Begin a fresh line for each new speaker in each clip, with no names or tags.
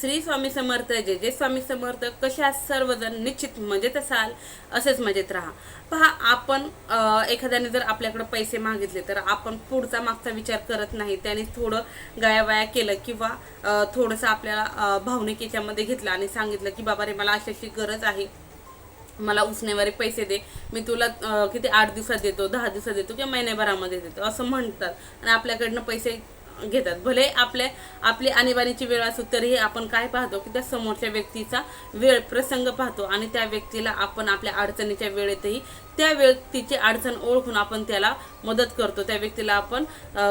श्री स्वामी समर्थ जे जे स्वामी समर्थ. कशा सर्वजण निश्चित मजेत असाल असेच मजेत राहा. पहा आपण एखाद्याने जर आपल्याकडे पैसे मागितले तर आपण पुढचा मागचा विचार करत नाही. त्याने थोडं गायावाया केलं किंवा थोडंसं आपल्याला भावनिक याच्यामध्ये घेतलं आणि सांगितलं की बाबा रे मला अशाची गरज आहे. मला उसनेवारी पैसे दे. मी तुला किती आठ दिवसात देतो दहा दिवसात देतो किंवा महिन्याभरामध्ये देतो. असं म्हणतात. आणि आपल्याकडनं पैसे घेतात. भले आपल्या आपली आणीबाणीची वेळ असो तरीही आपण काय पाहतो की त्या समोरच्या व्यक्तीचा वेळ प्रसंग पाहतो आणि त्या व्यक्तीला आपण आपल्या अडचणीच्या वेळेतही त्या व्यक्तीची अडचण ओळखून आपण त्याला मदत करतो. त्या व्यक्तीला आपण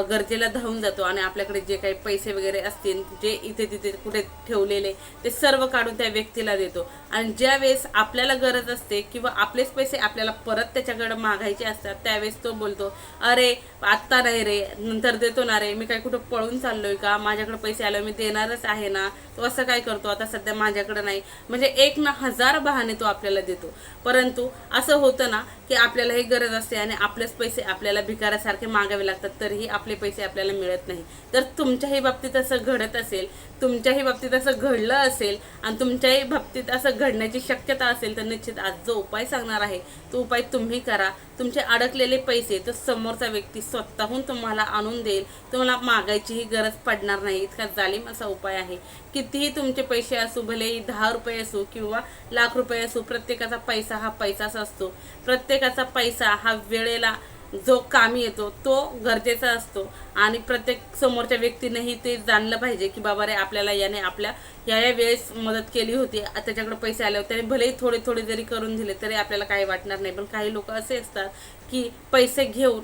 गरजेला धावून जातो आणि आपल्याकडे जे काही पैसे वगैरे असतील जे इथे तिथे कुठे ठेवलेले ते सर्व काढून त्या व्यक्तीला देतो. आणि ज्या वेळेस आपल्याला गरज असते किंवा आपलेच पैसे आपल्याला परत त्याच्याकडे मागायचे असतात त्यावेळेस तो बोलतो अरे आत्ता नाही रे नंतर देतो ना रे मी काय कुठं पळून चाललोय का? माझ्याकडे पैसे आले मी देणारच आहे ना? तो असं काय करतो आता सध्या माझ्याकडे नाही. म्हणजे एक ना हजार बहाणे तो आपल्याला देतो. परंतु असं होतं ना की आपल्याला हे गरज असते आणि आपलेच पैसे आपल्याला भिकाऱ्यासारखे मागावे लागतात तरीही आपले पैसे आपल्याला मिळत नाही. तर तुमच्याही बाबतीत असं घडत असेल तुमच्याही बाबतीत असं घडलं असेल आणि तुमच्याही बाबतीत असं घडण्याची शक्यता असेल तर निश्चित आज जो उपाय सांगणार आहे तो उपाय तुम्ही करा. तुमचे अडकलेले पैसे तो समोरचा व्यक्ती स्वतःहून तुम्हाला आणून देईल. तुम्हाला मागायचीही गरज पडणार नाही. इतका जालिम असा उपाय आहे. कितीही तुमचे पैसे असू भलेही दहा रुपये असू किंवा लाख रुपये असू प्रत्येकाचा पैसा हा पैसाच असतो. प्रत्येकाचा पैसा हा वेळेला जो कामी येतो तो गरजेचा असतो. आणि प्रत्येक समोरच्या व्यक्तीनेही ते जाणलं पाहिजे की बाबा रे आपल्याला याने आपल्या या या वेळेस मदत केली होती. त्याच्याकडे पैसे आले होते. त्याने भलेही थोडे थोडे जरी करून दिले तरी आपल्याला काही वाटणार नाही. पण काही लोक असे असतात की पैसे घेऊन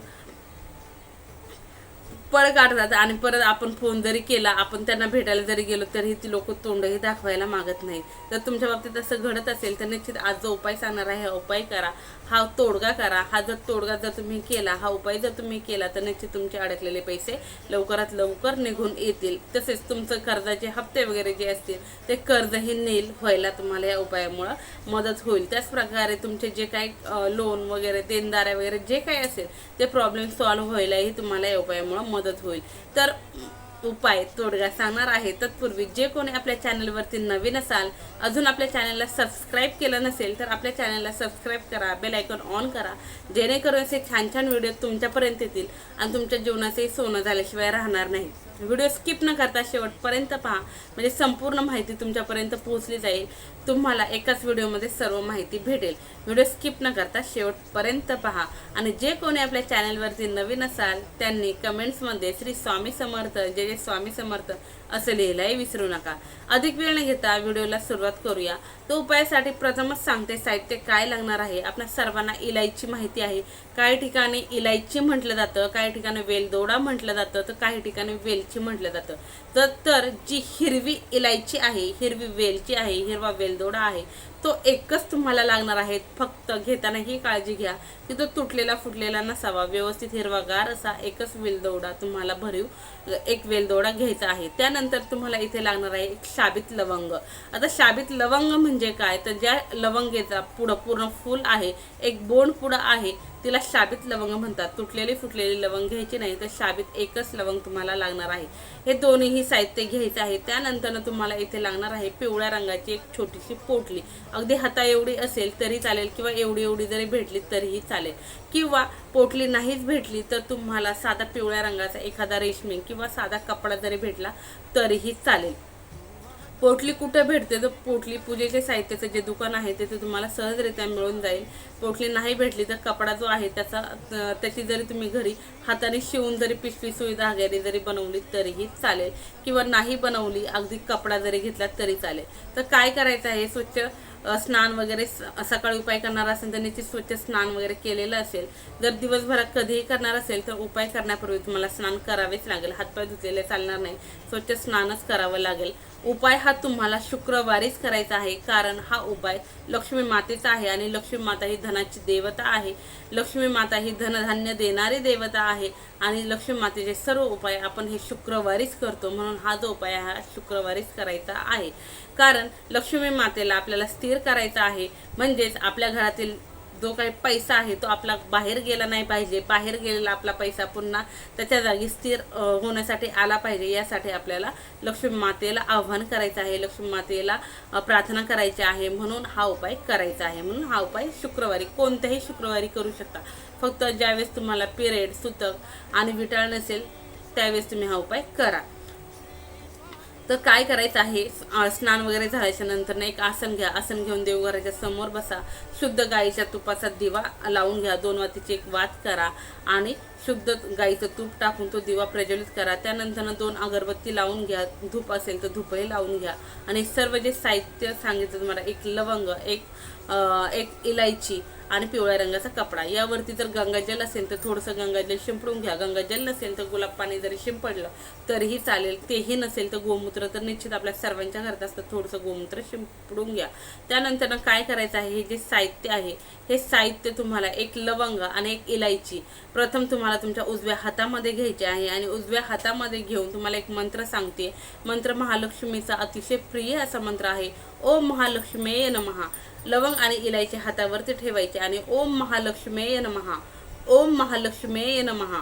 पळ काढतात आणि परत आपण फोन जरी केला आपण त्यांना भेटायला जरी गेलो तरी ती लोक तोंडही दाखवायला मागत नाही तर तुमच्या बाबतीत असं घडत असेल तर निश्चित आज जो उपाय सांगणार आहे हा उपाय करा. हा तोडगा करा. हा जर तोडगा जर तुम्ही केला हा उपाय जर तुम्ही केला तर निश्चित तुमचे अडकलेले पैसे लवकरात लवकर निघून येतील. तसेच तुमचं कर्जाचे हप्ते वगैरे जे असतील ते कर्जही नील व्हायला तुम्हाला या उपायामुळं मदत होईल. त्याच प्रकारे तुमचे जे काही लोन वगैरे देणदाऱ्या वगैरे जे काही असेल ते प्रॉब्लेम सॉल्व्ह व्हायलाही तुम्हाला या उपायामुळं मदत होईल. तर उपाय तोडगा सांगणार आहे. तत्पूर्वी जे कोणी आपल्या चॅनलवरती नवीन असाल अजून आपल्या चॅनलला सबस्क्राईब केलं नसेल तर आपल्या चॅनलला सबस्क्राईब करा बेल आयकॉन ऑन करा. जेणेकरून असे छान छान व्हिडिओ तुमच्यापर्यंत येतील आणि तुमच्या जीवनाचे सोनं झाल्याशिवाय राहणार नाही. व्हिडिओ स्किप न करता शेवटपर्यंत पहा. म्हणजे संपूर्ण माहिती तुमच्यापर्यंत पोहोचली जाईल. तुम्हाला एकाच व्हिडिओमध्ये सर्व माहिती भेटेल. व्हिडिओ स्किप न करता शेवटपर्यंत पहा. आणि जे कोणी आपल्या चॅनलवरती नवीन असाल त्यांनी कमेंट्समध्ये श्री स्वामी समर्थ जे जे स्वामी समर्थ असं लिहिलंही विसरू नका. अधिक वेळ न घेता व्हिडिओला सुरुवात करूया. तो उपायासाठी प्रथमच सांगते साहित्य काय लागणार आहे. आपल्या सर्वांना इलायची माहिती आहे. काही ठिकाणी इलायची म्हटलं जातं काही ठिकाणी वेलदोडा म्हटलं जातं तर काही ठिकाणी वेलची म्हटलं जातं. तर तर जी हिरवी इलायची आहे हिरवी वेलची आहे हिरवा वेलदोडा आहे तो एकच तुम्हाला लागणार आहे. फक्त घेताना ही काळजी घ्या. की तो तुटलेला फुटलेला नसावा. व्यवस्थित हिरवागार असा एकच वेलदोडा तुम्हाला भरीव एक वेलदोडा घ्यायचा आहे. त्यानंतर तुम्हाला इथे लागणार आहे एक शाबित लवंग. आता शाबित लवंग म्हणजे काय? तर ज्या लवंगेचा पुढं पूर्ण फूल आहे एक बोंड पुढं आहे तिला शाबित लवंग म्हणतात. तुटलेली फुटलेली लवंग घ्यायची नाही तर शाबित एकच लवंग तुम्हाला लागणार आहे. हे दोन्हीही साहित्य घ्यायचं आहे. त्यानंतरनं तुम्हाला इथे लागणार आहे पिवळ्या रंगाची एक छोटीशी पोटली. अगदी हाता एवढी असेल तरी चालेल किंवा एवढी एवढी जरी भेटली तरीही चालेल. किंवा पोटली नाहीच भेटली तर तुम्हाला साधा पिवळ्या रंगाचा एखादा रेशमी किंवा साधा कपडा जरी भेटला तरीही चालेल. पोटली कुठं भेटते तर पोटली पूजेचे साहित्याचं जे दुकान आहे ते तुम्हाला सहजरित्या मिळून जाईल. पोटली नाही भेटली तर कपडा जो आहे त्याचा त्याची जरी तुम्ही घरी हाताने शिवून जरी पिशवी सुई धाग्याने जरी बनवली तरीही चालेल. किंवा नाही बनवली अगदी कपडा जरी घेतला तरी चालेल. तर काय करायचं आहे स्वच्छ स्नान वगैरे स- सकाळी उपाय करणार असेल तर निश्चित स्वच्छ स्नान वगैरे केलेलं असेल. जर दिवसभरात कधीही करणार असेल तर उपाय करण्यापूर्वी तुम्हाला स्नान करावेच लागेल. हातपाय धुतलेले चालणार नाही. स्वच्छ स्नानच करावं लागेल. उपाय हा तुम्हाला शुक्रवारीच करायचा आहे. कारण हा उपाय लक्ष्मी मातेचा आहे आणि लक्ष्मी माता ही धनाची देवता आहे. लक्ष्मी माता ही धनधान्य देणारी देवता आहे आणि लक्ष्मी मातेचे सर्व उपाय आपण हे शुक्रवारीच करतो म्हणून हा जो उपाय हा शुक्रवारीच करायचा आहे. कारण लक्ष्मी मातेला आपल्याला स्थिर करायचं आहे. म्हणजेच आपल्या घरातील जो काही पैसा आहे तो आपला बाहेर गेला नाही पाहिजे. बाहेर गेलेला आपला पैसा पुन्हा त्याच्या जागी स्थिर होण्यासाठी आला पाहिजे. यासाठी आपल्याला लक्ष्मी मातेला आव्हान करायचं आहे. लक्ष्मी मातेला प्रार्थना करायची आहे. म्हणून हा उपाय करायचा आहे. म्हणून हा उपाय शुक्रवारी कोणत्याही शुक्रवारी करू शकता. फक्त ज्यावेळेस तुम्हाला पिरियड सुतक आणि विटाळ नसेल त्यावेळेस तुम्ही हा उपाय करा. तर काय करायचं आहे? स्नान वगैरे झाल्याच्यानंतर एक आसन घ्या. आसन घेऊन देवघराच्या समोर बसा. शुद्ध गाईच्या तुपाचा दिवा लावून घ्या. दोन वातीची एक वात करा आणि शुद्ध गाईचं तूप टाकून तो दिवा प्रज्वलित करा. त्यानंतर दोन अगरबत्ती लावून घ्या. धूप असेल तर धूपही लावून घ्या. आणि सर्व जे साहित्य सांगितलं तुम्हाला एक लवंग एक एक इलायची आणि पिवळ्या रंगाचा कपडा. यावरती जर गंगाजल असेल तर थोडंसं गंगाजल शिंपडून घ्या. गंगाजल नसेल तर गुलाब पाणी जरी शिंपडलं तरीही चालेल. तेही नसेल तर गोमूत्र तर निश्चित आपल्या सर्वांच्या घरात असतं थोडंसं गोमूत्र शिंपडून घ्या. त्यानंतर काय करायचं आहे? हे जे साहित्य आहे हे साहित्य तुम्हाला एक लवंग आणि एक इलायची. प्रथम तुम्हाला तुमच्या उजव्या हातामध्ये घ्यायचे आहे आणि उजव्या हातामध्ये घेऊन तुम्हाला एक मंत्र सांगते. मंत्र महालक्ष्मीचा अतिशय प्रिय असा मंत्र आहे. ओम महालक्ष्मेय नमहा लवंग आणि इलायची हातावरती ठेवायचे आणि ओम महालक्ष्मेय नमहा ओम महालक्ष्मेय नमहा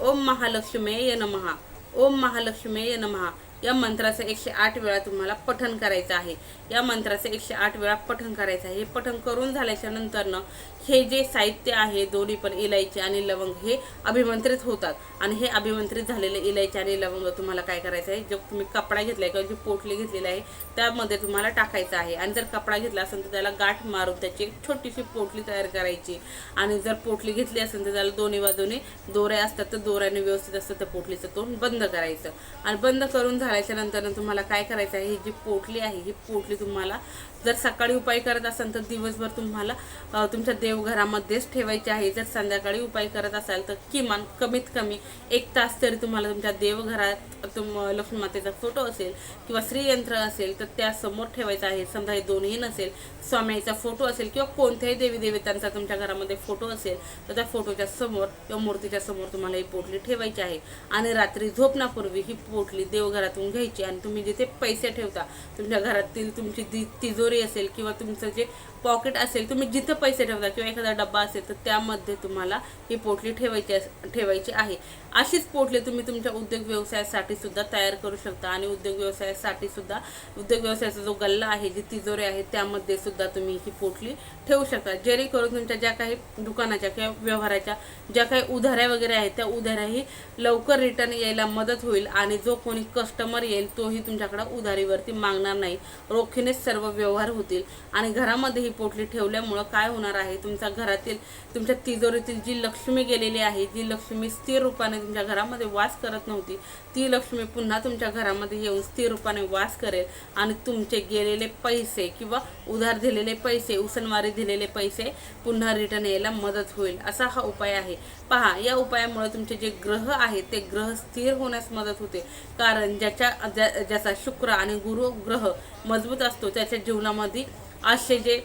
ओम महालक्ष्मीये नमहा ओम महालक्ष्मेय नमहा या मंत्राचं एकशे आठ वेळा तुम्हाला पठण करायचं आहे. या मंत्राचं एकशे आठ वेळा पठण करायचं आहे. हे पठण करून झाल्याच्या नंतरनं हे जे साहित्य आहे दोन्ही पण इलायची आणि लवंग हे अभिमंत्रित होतात. आणि हे अभिमंत्रित झालेले इलायची आणि लवंग तुम्हाला काय करायचं आहे? जो तुम्ही कपडा घेतलाय किंवा जी पोटली घेतलेली आहे त्यामध्ये तुम्हाला टाकायचं आहे. आणि जर कपडा घेतला असेल तर त्याला गाठ मारून त्याची एक छोटीशी पोटली तयार करायची. आणि जर पोटली घेतली असेल तर त्याला दोन्ही बाजूने दोऱ्या असतात तर दोऱ्याने व्यवस्थित असतं त्या पोटलीचं तोंड बंद करायचं. आणि बंद करून झाल्याच्यानंतर तुम्हाला काय करायचं आहे? ही जी पोटली आहे ही पोटली तुम्हाला जर सकाळी उपाय करत असाल तर दिवसभर तुम्हाला तुमच्या देव देवघरामध्येच ठेवायची आहे. जर संध्याकाळी उपाय करत असाल तर किमान कमीत कमी एक तास तरी तुम्हाला तुमच्या देवघरात तुम लक्ष्मीमातेचा फोटो असेल किंवा श्रीयंत्र असेल तर त्यासमोर ठेवायचं आहे. समजा हे दोन्ही नसेल स्वामीचा फोटो असेल किंवा कोणत्याही देवी देवतांचा तुमच्या घरामध्ये फोटो असेल तर त्या फोटोच्या समोर किंवा मूर्तीच्या समोर तुम्हाला ही पोटली ठेवायची आहे. आणि रात्री झोपण्यापूर्वी ही पोटली देवघरातून घ्यायची आणि तुम्ही जिथे पैसे ठेवता तुमच्या घरातील तुमची ती तिजोरी असेल किंवा तुमचं जे पॉकेट असेल तुम्ही जिथं पैसे ठेवता किंवा एखादा डब्बा असेल तर त्यामध्ये तुम्हाला ही पोटली ठेवायची अस- ठेवायची आहे. अशीच पोटली तुम्ही तुमच्या उद्योग व्यवसायासाठी सुद्धा तयार करू शकता आणि उद्योग व्यवसायासाठी सुद्धा उद्योग व्यवसायाचा जो गल्ला आहे जी तिजोरी आहे त्यामध्ये सुद्धा तुम्ही ही पोटली ठेवू शकता. जेणेकरून तुमच्या ज्या काही दुकानाच्या किंवा व्यवहाराच्या ज्या काही उधाऱ्या वगैरे आहेत त्या उधाऱ्याही लवकर रिटर्न यायला मदत होईल आणि जो कोणी कस्टमर येईल तोही तुमच्याकडे उधारीवरती मागणार नाही. रोखीनेच सर्व व्यवहार होतील. आणि घरामध्ये ही पोटली ठेवल्यामुळं काय होणार आहे? तुमच्या घरातील तुमच्या तिजोरीतील जी लक्ष्मी गेलेली आहे जी लक्ष्मी स्थिर रूपाने तुमच्या घरामध्ये वास करत नव्हती. ती लक्ष्मी पुन्हा तुमच्या घरामध्ये येऊन स्थिर रूपाने वास करेल. आणि तुमचे गेलेले पैसे किंवा उधार दिलेले पैसे उसनवारी दिलेले पैसे पुन्हा रिटर्न यायला मदत होईल. असा हा उपाय आहे. पहा या उपायामुळे तुमचे जे ग्रह आहेत ते ग्रह स्थिर होण्यास मदत होते. कारण ज्याच्या ज्या- ज्याचा शुक्र आणि गुरु ग्रह मजबूत असतो त्याच्या जीवनामध्ये असे जे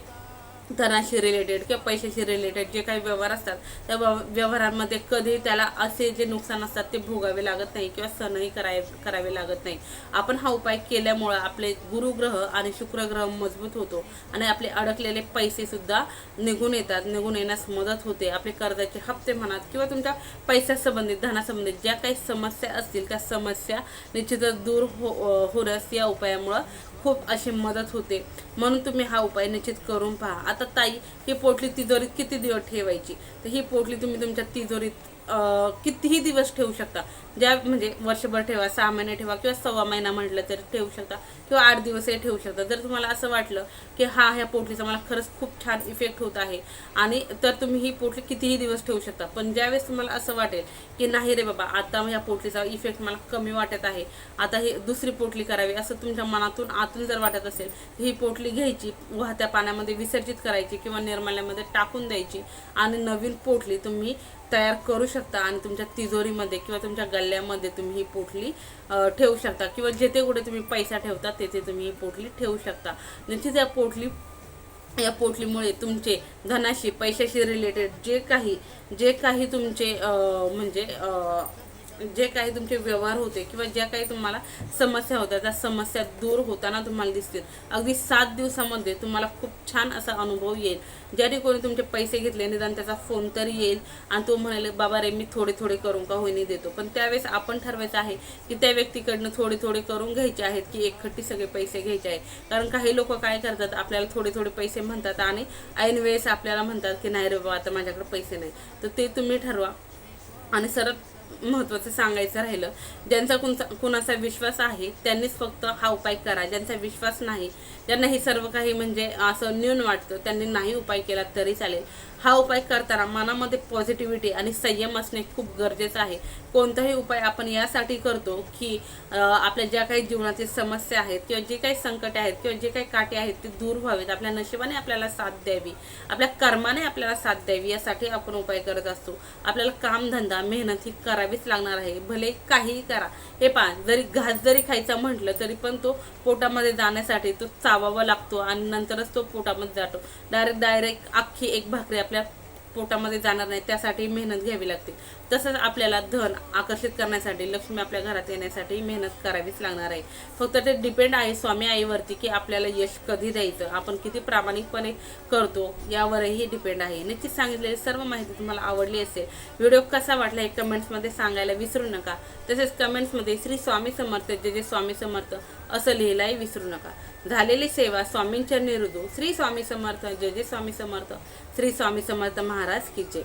धनाशी रिलेटेड किंवा पैशाशी रिलेटेड जे काही व्यवहार असतात त्या व्यव- व्यवहारांमध्ये कधी त्याला असे जे नुकसान असतात ते भोगावे लागत नाही किंवा सणही कराय करावे लागत नाही. आपण हा उपाय केल्यामुळं आपले गुरुग्रह आणि शुक्रग्रह मजबूत होतो आणि आपले अडकलेले पैसेसुद्धा निघून येतात निघून येण्यास मदत होते. आपले कर्जाचे हप्ते म्हणा किंवा तुमच्या पैशासंबंधित धनासंबंधित ज्या काही समस्या असतील त्या समस्या निश्चितच दूर हो होण्यास या उपायामुळं खूप अशी मदत होते. म्हणून तुम्ही हा उपाय निश्चित करून पहा. आता ताई ही पोटली तिजोरीत किती दिवस ठेवायची? तर ही पोटली तुम्ही तुमच्या तिजोरीत कितीही दिवस ठेवू शकता. ज्या म्हणजे वर्षभर ठेवा सहा महिने ठेवा किंवा सव्वा महिना म्हटलं तर ठेवू शकता किंवा आठ दिवसही ठेवू शकता. जर तुम्हाला असं वाटलं की हा ह्या पोटलीचा मला खरंच खूप छान इफेक्ट होत आहे आणि तर तुम्ही ही पोटली कितीही दिवस ठेवू शकता. पण ज्यावेळेस तुम्हाला असं वाटेल की नाही रे बाबा आता ह्या पोटलीचा इफेक्ट मला कमी वाटत आहे आता ही दुसरी पोटली करावी असं तुमच्या मनातून आतून जर वाटत असेल तर ही पोटली घ्यायची वाहत्या पाण्यामध्ये विसर्जित करायची किंवा निर्माल्यामध्ये टाकून द्यायची आणि नवीन पोटली तुम्ही तयार करू शकता आणि तुमच्या तिजोरीमध्ये किंवा तुमच्या गल्ल्यामध्ये तुम्ही ही पोटली ठेवू शकता. किंवा जेथे कुठे तुम्ही पैसा ठेवता तेथे तुम्ही ही पोटली ठेवू शकता. नक्कीच या पोटली या पोटलीमुळे तुमचे धनाशी पैशाशी रिलेटेड जे काही जे काही तुमचे म्हणजे जे काही तुमचे व्यवहार होते किंवा ज्या काही तुम्हाला समस्या होत्या त्या समस्या दूर होताना तुम्हाला दिसतील. अगदी सात दिवसामध्ये तुम्हाला खूप छान असा अनुभव येईल. ज्याने कोणी तुमचे पैसे घेतले निदान त्याचा फोन तरी येईल आणि तो म्हणाले बाबा रे मी थोडे थोडे करून का होईनी देतो. पण त्यावेळेस आपण ठरवायचं आहे की त्या व्यक्तीकडनं थोडे थोडे करून घ्यायचे आहेत की एकखट्टी सगळे पैसे घ्यायचे आहे कारण काही लोक काय करतात आपल्याला थोडे थोडे पैसे म्हणतात आणि ऐन वेळेस आपल्याला म्हणतात की नाही रे बाबा आता माझ्याकडे पैसे नाही तर ते तुम्ही ठरवा. आणि सर्वात महत्त्वाचं सांगायचं राहिलं. ज्यांचा कुणचा कुणाचा विश्वास आहे त्यांनीच फक्त हा उपाय करा. ज्यांचा विश्वास नाही ज्यांना हे सर्व काही म्हणजे असं न्यून वाटतं. त्यांनी नाही उपाय केला तरी चालेल. हा उपाय करताना मनामध्ये पॉझिटिव्हिटी आणि संयम असणे खूप गरजेचं आहे. कोणताही उपाय आपण यासाठी करतो की आपल्या ज्या काही जीवनातील समस्या आहेत किंवा जे काही संकटे आहेत किंवा जे काही काटे आहेत ते दूर व्हावेत. आपल्या नशिबाने आपल्याला साथ द्यावी. आपल्या कर्माने आपल्याला साथ द्यावी यासाठी आपण उपाय करत असतो. आपल्याला कामधंदा मेहनत ही करावीच लागणार आहे. भले काहीही करा. हे पहा जरी घास जरी खायचा म्हटलं तरी पण तो पोटामध्ये जाण्यासाठी तो चा चावावा लागतो आणि नंतरच तो पोटामध्ये जातो. डायरेक्ट डायरेक्ट अख्खी एक भाकरी आपल्या पोटामध्ये जाणार नाही त्यासाठी मेहनत घ्यावी लागते. तसंच आपल्याला धन आकर्षित करण्यासाठी लक्ष्मी आपल्या घरात येण्यासाठी मेहनत करावीच लागणार आहे. फक्त ते डिपेंड आहे स्वामी आईवरती की आपल्याला यश कधी द्यायचं आपण किती प्रामाणिकपणे करतो यावरही डिपेंड आहे. निश्चित सांगितलेली सर्व माहिती तुम्हाला आवडली असेल व्हिडिओ कसा वाटला हे कमेंट्समध्ये सांगायला विसरू नका. तसेच कमेंट्समध्ये श्री स्वामी समर्थ जे जे स्वामी समर्थ असं लिहिलाही विसरू नका. झालेली सेवा स्वामींच्या निरुदू श्री स्वामी समर्थ जय जय स्वामी समर्थ श्री स्वामी समर्थ महाराज की जय.